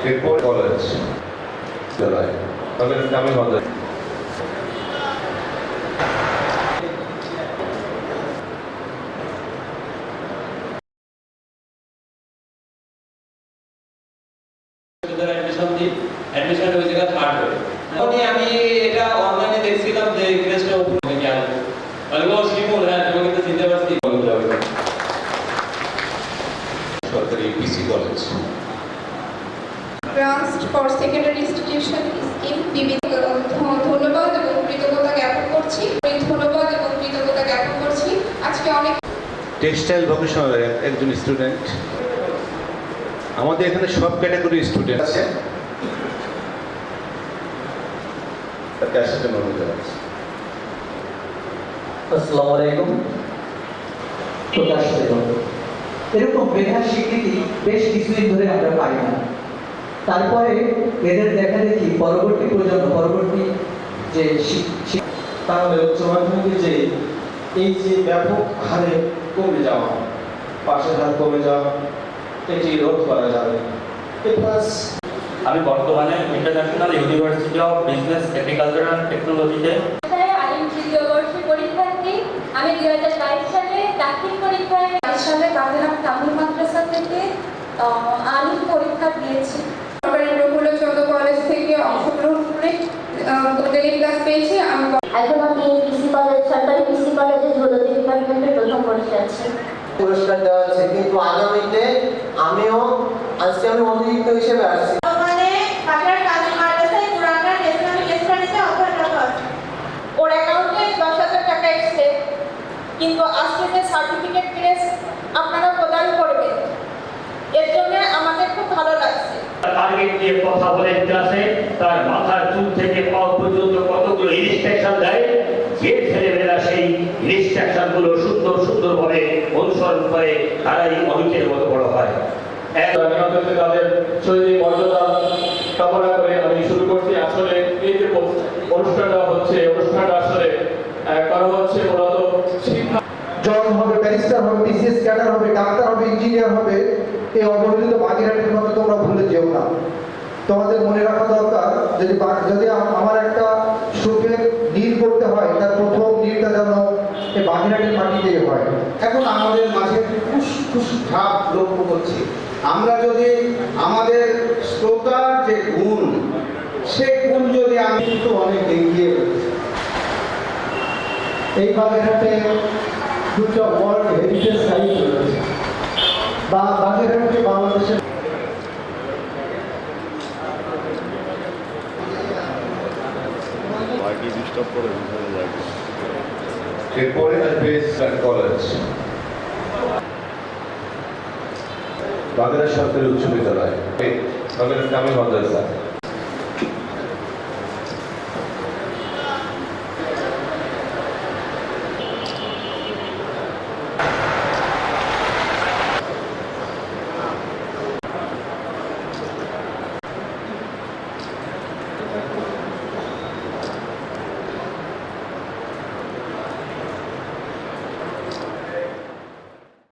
এরপর কলেজ জেলায় কলেজ কামিল মাদ্রাসা অ্যাডমিশন ওই জায়গায় থার্ড হয়ে তখনই আমি এটা অনলাইনে দেখছিলাম যে ক্রেসটা বলে ও শিমুল হ্যাঁ তোমাকে তো চিনতে পারছি সরকারি PC college grants for secondary institution scheme বিভিন্ন ধ- ধন্যবাদ এবং কৃতজ্ঞতা জ্ঞাপন করছি। ধন্যবাদ এবং কৃতজ্ঞতা জ্ঞাপন করছি। আজকে অনেক টেক্সটাইল ভোকেশনাল একজন স্টুডেন্ট আমাদের এখানে সব ক্যাটাগরি স্টুডেন্ট আছে। আসসালামু আলাইকুম। প্রকাশ এরকম মেধার স্বীকৃতি বেশ কিছুদিন ধরে আমরা পাই না। তারপরে এদের দেখা দেখি পরবর্তী প্রজন্ম পরবর্তী যে তাহলে উচ্চ মাধ্যমিকে যে এই যে ব্যাপক হারে কমে যাওয়া পাশের হার কমে যাওয়া এটি রোধ করা যাবে প্লাস আমি বর্তমানে international university of business agricultural টেকনোলজিতে আমি দুই হাজার বাইশ সালে দাখিল পরীক্ষায় বাইশ সালে কাদিরাম তামিল মাদ্রাসা থেকে আহ, আলিম পরীক্ষা দিয়েছি সরকারি প্রফুল্ল চন্দ্র কলেজ থেকে অংশগ্রহণ করে টেলি ক্লাস পেয়েছি আমি একদম আমি পিসি কলেজ সরকারি পিসি কলেজে জুলজি ডিপার্টমেন্টের প্রথম বর্ষে আছি পুরস্কার দেওয়া হচ্ছে কিন্তু আগামীতে আমিও আজকে আমি অতিরিক্ত হিসেবে আসছি। ওখানে বাজার কাজী মাদ্রাসায় কুরাকার ইসলামিক স্টাডিজে অধ্যয়নরত আছে ওর অ্যাকাউন্টে দশ হাজার টাকা এসছে। কিন্তু আজকে যে সার্টিফিকেট গ্রেস আপনারা প্রদান করবেন। এর জন্য আমাদের খুব ভালো লাগছে। টার্গেট কথা বলে ক্লাসে তার মাথার চুল থেকে ইনস্ট্রাকশন দেয় যে ছেলেমেয়েরা সেই ইনস্ট্রাকশনগুলো সুন্দর সুন্দরভাবে অনুসরণ করে তারাই অমিতের মতো বড় হয়। তাদের শরীরে মর্যাদা কামনা করে আমি শুরু করছি। আসলে এই যে অনুষ্ঠানটা হচ্ছে অনুষ্ঠানটা আসলে করা হচ্ছে মূলত শিক্ষা জজ হবে ব্যারিস্টার হবে বিসিএস ক্যাডার হবে ডাক্তার হবে ইঞ্জিনিয়ার হবে। এই অবহেলিত বাগেরহাটের কথা তোমরা ভুলে যেও না। তোমাদের মনে রাখা দরকার যদি বা- যদি আমার বাগেরহাটের মাটিতে হয়। এখন আমাদের মাঝে ফুসফুস ভাব লক্ষ্য করছি। আমরা যদি আমাদের শ্রোতার যে গুণ সেই গুণ যদি আমি কিন্তু অনেক এগিয়ে এই বাগেরহাটে দুটো ওয়ার্ল্ড হেরিটেজ সাইট রয়েছে। বা বাগেরহাটকে বাংলাদেশের এরপরে আসবে স্যার কলেজ বাগেরা সরকারি উচ্চ বিদ্যালয়। বাগেরা কামিল মাদ্রাসা।